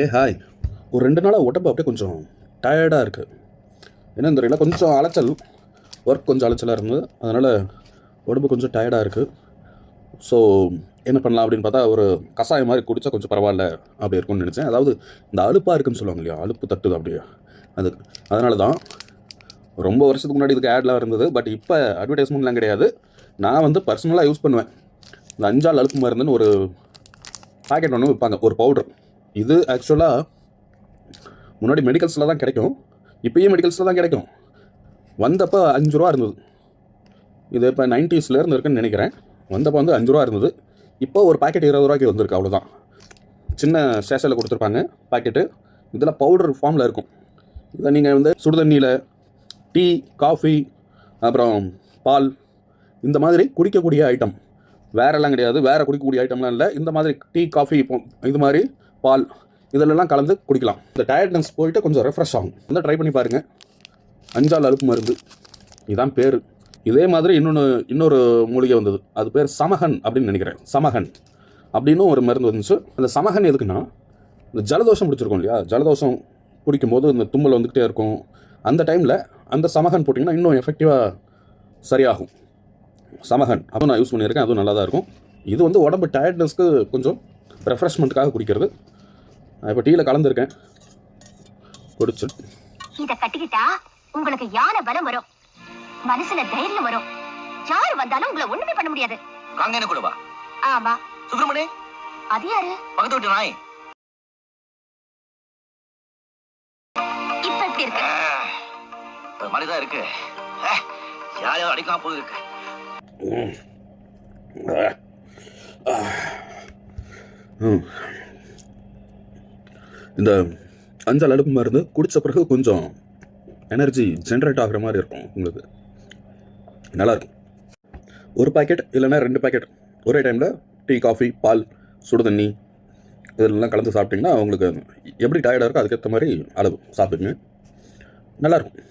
ஏ hi. ஒரு ரெண்டு நாளாக உடம்பு அப்படியே கொஞ்சம் டயர்டாக இருக்குது என்னன்னு தெரியல கொஞ்சம் அலைச்சல் ஒர்க் கொஞ்சம் அலைச்சலாக இருந்தது. அதனால் உடம்பு கொஞ்சம் டயர்டாக இருக்குது ஸோ என்ன பண்ணலாம் அப்படின்னு பார்த்தா ஒரு கஷாயம் மாதிரி குடித்தா கொஞ்சம் பரவாயில்ல அப்படி இருக்கும்னு நினச்சேன். அதாவது இந்த அலுப்பாக இருக்குன்னு சொல்லுவாங்க இல்லையா அலுப்பு தட்டுது அப்படியே. அது அதனால தான் ரொம்ப வருஷத்துக்கு முன்னாடி இதுக்கு ஆட்லாம் இருந்தது. பட் இப்போ அட்வர்டைஸ்மெண்ட்லாம் கிடையாது. நான் வந்து பர்சனலாக யூஸ் பண்ணுவேன். இந்த அஞ்சால் அலுப்பு மருந்துன்னு ஒரு பாக்கெட் ஒன்று விற்பாங்க ஒரு பவுடர் இது ஆக்சுவலாக முன்னாடி மெடிக்கல்ஸில் தான் கிடைக்கும். இப்போயும் மெடிக்கல்ஸில் தான் கிடைக்கும். வந்தப்போ அஞ்சு ரூபா இருந்தது. இது இப்போ நைன்ட்டீஸ்லேருந்து இருக்குன்னு நினைக்கிறேன். வந்தப்போ வந்து அஞ்சு ரூபா இருந்தது. இப்போ ஒரு பாக்கெட் இருபது ரூபாய்க்கு வந்திருக்கு அவ்வளோதான் சின்ன ஸ்டேஷனில் கொடுத்துருப்பாங்க பாக்கெட்டு இதில் பவுடர் ஃபார்மில் இருக்கும். இதை நீங்கள் வந்து சுடுதண்ணியில் டீ காஃபி அப்புறம் பால் இந்த மாதிரி குடிக்கக்கூடிய ஐட்டம் வேறெல்லாம் கிடையாது. வேறு குடிக்கக்கூடிய ஐட்டம்லாம் இல்லை. இந்த மாதிரி டீ காஃபி இப்போ இது மாதிரி பால் இதிலெல்லாம் கலந்து குடிக்கலாம். இந்த டயர்ட்னஸ் போயிட்டு கொஞ்சம் ரெஃப்ரெஷ் ஆகும். வந்து ட்ரை பண்ணி பாருங்கள் அஞ்சால் அலுப்பு மருந்து. இதுதான் பேர். இதே மாதிரி இன்னொன்று இன்னொரு மூலிகை வந்தது. அது பேர் சமகன் அப்படின்னு நினைக்கிறேன். சமகன் அப்படின்னு ஒரு மருந்து வந்துச்சு. அந்த சமகன் எதுக்குன்னா இந்த ஜலதோஷம் பிடிச்சிருக்கோம் இல்லையா? ஜலதோஷம் பிடிக்கும்போது இந்த தும்மல் வந்துக்கிட்டே இருக்கும். அந்த டைமில் அந்த சமகன் போட்டிங்கன்னா இன்னும் எஃபெக்டிவாக சரியாகும். சமகன். அதுவும் நான் யூஸ் பண்ணியிருக்கேன். அதுவும் நல்லா தான் இருக்கும். இது வந்து உடம்பு டயர்ட்னஸ்க்கு கொஞ்சம் ரெஃப்ரெஷ்மெண்ட்டுக்காக குடிக்கிறது. நான் இப்போ டீயில் கலந்துருக்கேன். குடிச்சு. இத கட்டிக்கிட்டா உங்களுக்கு யானை பலம் வரும். மனசுல தைரியம் வரும். யாரு வந்தாலும் உங்களை ஒண்ணுமே பண்ண முடியாது. காங்கேன கூட வா ஆமா. சுப்பிரமணி? அது யாரு? பக்கத்து வீட்டு நாய். இப்ப எப்படி இருக்கு? ஒரு மாதிரிதான் இருக்கு. ஏ, யாரையாவது அடிக்காம போகுது இருக்கு ம். இந்த அஞ்சால் அடுப்பு மருந்து குடித்த பிறகு கொஞ்சம் எனர்ஜி ஜென்ரேட் ஆகிற மாதிரி இருக்கும் உங்களுக்கு. நல்லாயிருக்கும். ஒரு பாக்கெட் இல்லைன்னா ரெண்டு பாக்கெட் ஒரே டைமில் டீ காஃபி பால் சுடு தண்ணி இதெல்லாம் கலந்து சாப்பிட்டிங்கன்னா உங்களுக்கு எப்படி டயர்டாக இருக்கோ அதுக்கேற்ற மாதிரி அளவு சாப்பிடுங்க. நல்லாயிருக்கும்.